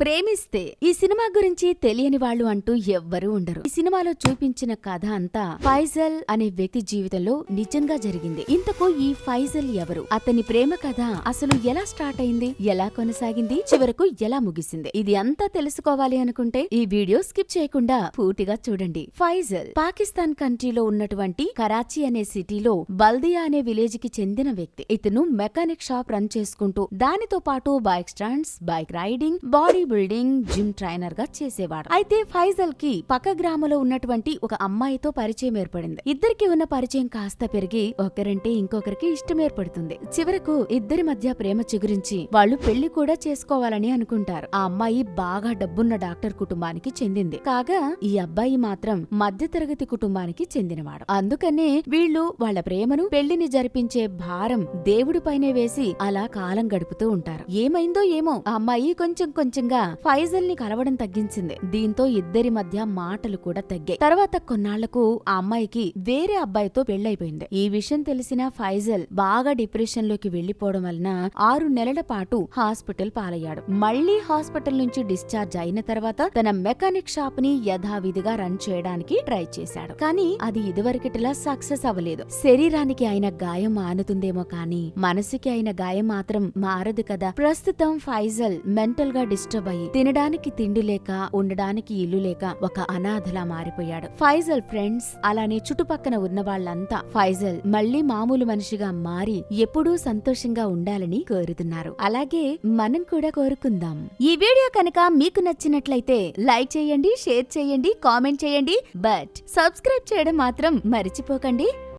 ప్రేమిస్తే ఈ సినిమా గురించి తెలియని వాళ్ళు అంటూ ఎవ్వరూ ఉండరు. ఈ సినిమాలో చూపించిన కథ అంతా ఫైజల్ అనే వ్యక్తి జీవితంలో నిజంగా జరిగింది. ఇంతకు ఈ ఫైజల్ ఎవరు? అతని ప్రేమ కథ అసలు ఎలా స్టార్ట్ అయింది? ఎలా కొనసాగింది? చివరకు ఎలా ముగిసింది? ఇది అంతా తెలుసుకోవాలి అనుకుంటే ఈ వీడియో స్కిప్ చేయకుండా పూర్తిగా చూడండి. ఫైజల్ పాకిస్తాన్ కంట్రీలో ఉన్నటువంటి కరాచీ అనే సిటీలో బల్దియా అనే విలేజ్కి చెందిన వ్యక్తి. ఇతను మెకానిక్ షాప్ రన్ చేసుకుంటూ దానితో పాటు bike stands bike riding body building gym ట్రైనర్గా చేసేవాడు. అయితే ఫైజల్కి పక్క గ్రామంలో ఉన్నటువంటి ఒక అమ్మాయితో పరిచయం ఏర్పడింది. ఇద్దరికి ఉన్న పరిచయం కాస్త పెరిగి ఒకరంటే ఇంకొకరికి ఇష్టం ఏర్పడుతుంది. చివరకు ఇద్దరి మధ్య ప్రేమ చిగురించి వాళ్ళు పెళ్ళి కూడా చేసుకోవాలని అనుకుంటారు. ఆ అమ్మాయి బాగా డబ్బున్న డాక్టర్ కుటుంబానికి చెందింది. కాగా ఈ అబ్బాయి మాత్రం మధ్యతరగతి కుటుంబానికి చెందినవాడు. అందుకనే వీళ్ళు వాళ్ళ ప్రేమను పెళ్ళిని జరిపించే భారం దేవుడిపైనే వేసి అలా కాలం గడుపుతూ ఉంటారు. ఏమైందో ఏమో ఆ అమ్మాయి కొంచెం కొంచెంగా ఫైజల్ని కలవడం తగ్గించింది. దీంతో ఇద్దరి మధ్య మాటలు కూడా తగ్గాయి. తర్వాత కొన్నాళ్ళకు ఆ అమ్మాయికి వేరే అబ్బాయితో పెళ్ళైపోయింది ఈ విషయం తెలిసిన ఫైజల్ బాగా డిప్రెషన్లోకి వెళ్ళిపోవడం వలన ఆరు నెలల పాటు హాస్పిటల్ పాలయ్యాడు. మళ్ళీ హాస్పిటల్ నుంచి డిశ్చార్జ్ అయిన తర్వాత తన మెకానిక్ షాప్ని యథావిధిగా రన్ చేయడానికి ట్రై చేశాడు. కానీ అది ఇదివరకటిలా సక్సెస్ అవ్వలేదు. శరీరానికి అయిన గాయం మానుతుందేమో కానీ మనసుకి అయిన గాయం మాత్రం మారదు కదా. ప్రస్తుతం ఫైజల్ మెంటల్గా డిస్టర్బ్ అయ్యి తినడానికి తిండి లేక ఉండడానికి ఇల్లు లేక ఒక అనాథలా మారిపోయాడు. ఫైజల్ ఫ్రెండ్స్ అలానే చుట్టుపక్కన ఉన్న వాళ్ళంతా ఫైజల్ మళ్ళీ మామూలు మనిషిగా మారి ఎప్పుడూ సంతోషంగా ఉండాలని కోరుతున్నారు. అలాగే మనం కూడా కోరుకుందాం. ఈ వీడియో కనుక మీకు నచ్చినట్లయితే లైక్ చేయండి షేర్ చేయండి కామెంట్ చేయండి. బట్ సబ్స్క్రైబ్ చేయడం మాత్రం మర్చిపోకండి.